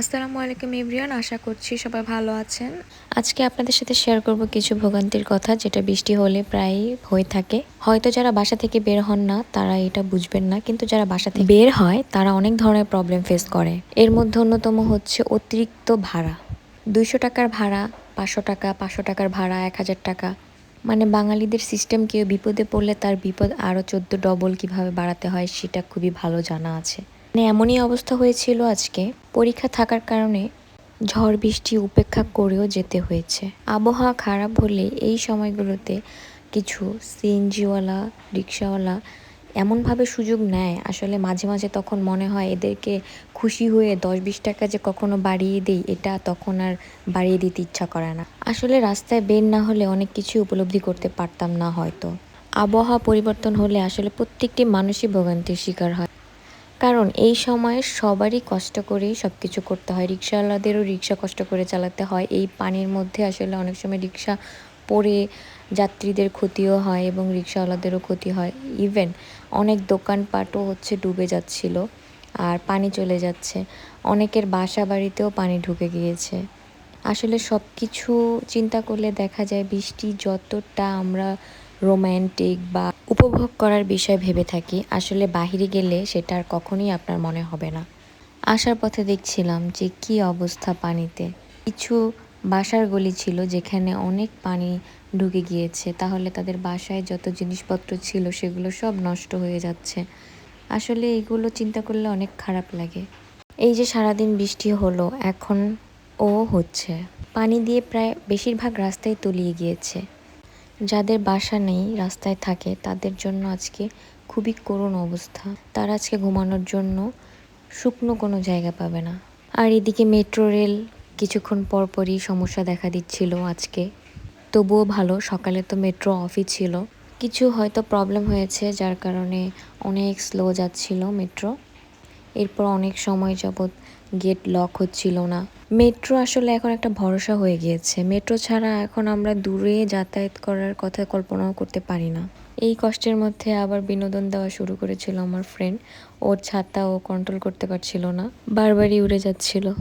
আসসালামু আলাইকুম এভরিওয়ান আশা করছি সবাই ভালো আছেন। আজকে আপনাদের সাথে শেয়ার করব কিছু ভোগান্তির কথা, যেটা বৃষ্টি হলে প্রায়ই হয়ে থাকে। হয়তো যারা বাসা থেকে বের হন না, তারা এটা বুঝবেন না, কিন্তু যারা বাসা থেকে বের হয়, তারা অনেক ধরনের প্রবলেম ফেস করে। এর মধ্যে অন্যতম হচ্ছে অতিরিক্ত ভাড়া। দুইশো টাকার ভাড়া, পাঁচশো টাকা, পাঁচশো টাকার ভাড়া, এক হাজার টাকা। মানে বাঙালিদের সিস্টেম কেউ বিপদে পড়লে তার বিপদ আরও চোদ্দ ডবল কীভাবে বাড়াতে হয়, সেটা খুবই ভালো জানা আছে। মানে এমনই অবস্থা হয়েছিল আজকে। পরীক্ষা থাকার কারণে ঝড় বৃষ্টি উপেক্ষা করেও যেতে হয়েছে। আবহাওয়া খারাপ হলে এই সময়গুলোতে কিছু সিএনজিওয়ালা রিক্সাওয়ালা এমনভাবে সুযোগ নেয়। আসলে মাঝে মাঝে তখন মনে হয় এদেরকে খুশি হয়ে দশ বিশ টাকা যে কখনো বাড়িয়ে দিই, এটা তখন আর বাড়িয়ে দিতে ইচ্ছা করে না। আসলে রাস্তায় বের না হলে অনেক কিছু উপলব্ধি করতে পারতাম না হয়তো। আবহাওয়া পরিবর্তন হলে আসলে প্রত্যেকটি মানুষই ভোগান্তির শিকার হয়। কারণ এই সময়ে সবারই কষ্ট করেই সব কিছু করতে হয়। রিক্সাওয়ালাদেরও রিক্সা কষ্ট করে চালাতে হয়। এই পানির মধ্যে আসলে অনেক সময় রিক্সা পড়ে যাত্রীদের ক্ষতিও হয় এবং রিক্সাওয়ালাদেরও ক্ষতি হয়। ইভেন অনেক দোকানপাটও হচ্ছে ডুবে যাচ্ছিল আর পানি চলে যাচ্ছে। অনেকের বাসা বাড়িতেও পানি ঢুকে গিয়েছে। আসলে সব কিছু চিন্তা করলে দেখা যায় বৃষ্টি যতটা আমরা রোম্যান্টিক বা উপভোগ করার বিষয় ভেবে থাকি, আসলে বাহিরে গেলে সেটা আর কখনোই আপনার মনে হবে না। আসার পথে দেখছিলাম যে কি অবস্থা পানিতে। কিছু বাসার গলি ছিল যেখানে অনেক পানি ঢুকে গিয়েছে, তাহলে তাদের বাসায় যত জিনিসপত্র ছিল সেগুলো সব নষ্ট হয়ে যাচ্ছে। আসলে এগুলো চিন্তা করলে অনেক খারাপ লাগে। এই যে সারাদিন বৃষ্টি হলো, এখন ও হচ্ছে। পানি দিয়ে প্রায় বেশিরভাগ রাস্তায় তলিয়ে গিয়েছে। যাদের বাসা নেই, রাস্তায় থাকে, তাদের জন্য আজকে খুবই করুণ অবস্থা। তারা আজকে ঘুমানোর জন্য শুকনো কোনো জায়গা পাবে না। আর এদিকে মেট্রো রেল কিছুক্ষণ পরপরই সমস্যা দেখা দিচ্ছিল আজকে। তবুও ভালো, সকালে তো মেট্রো অফই ছিল। কিছু হয়তো প্রবলেম হয়েছে, যার কারণে অনেক স্লো যাচ্ছিল মেট্রো। এরপর অনেক সময় যাবৎ গেট লক হচ্ছিল না। মেট্রো আসলে এখন একটা ভরসা হয়ে গিয়েছে। মেট্রো ছাড়া এখন আমরা দূরে যাতায়াত করার কথা কল্পনাও করতে পারি না। এই কষ্টের মধ্যে আবার বিনোদন দেওয়া শুরু করেছিল আমার ফ্রেন্ড ওর ছাতা ও কন্ট্রোল করতে পারছিল না। বারবারই উড়ে যাচ্ছিল।